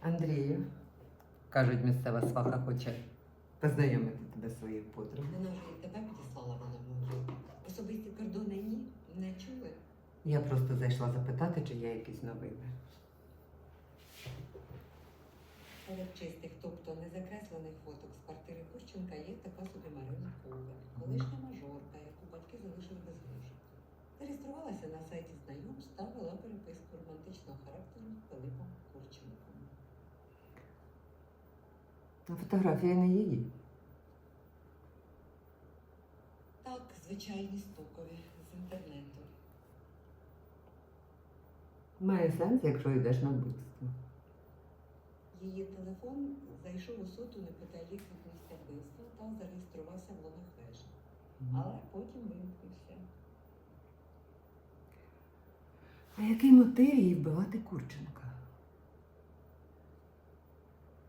Андрію, кажуть, місцева сваха хоче познайомити тебе з своєю подругою. Вона вже і тебе підіслала вона мову. Особисті кордони ні, не чули. Я просто зайшла запитати, чи є якісь новини. Серед чистих, тобто незакреслених фоток з квартири Курченка є така собі Марина Коваль, колишня мажорка, яку батьки залишили без грошей. Зареєструвалася на сайті знайомств та вела А фотографія не її. Так, звичайні стокові з інтернету. Має сенс, якщо йдеш на вбивство. Її телефон зайшов у соту неподалік від місця вбивства та зареєструвався в логах вежі, але потім вимкнувся. А який мотив її вбивати Курченка?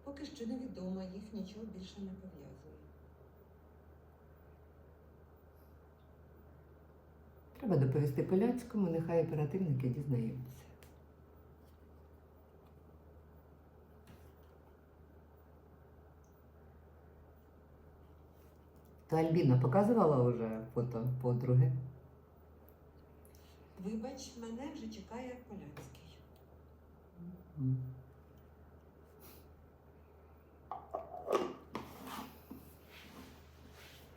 Поки що невідомо, їх нічого більше не пов'язує. Треба доповісти Поляцькому, нехай оперативники дізнаються. То Альбіна показувала вже фото подруги. Вибач, мене вже чекає Поляцький. М.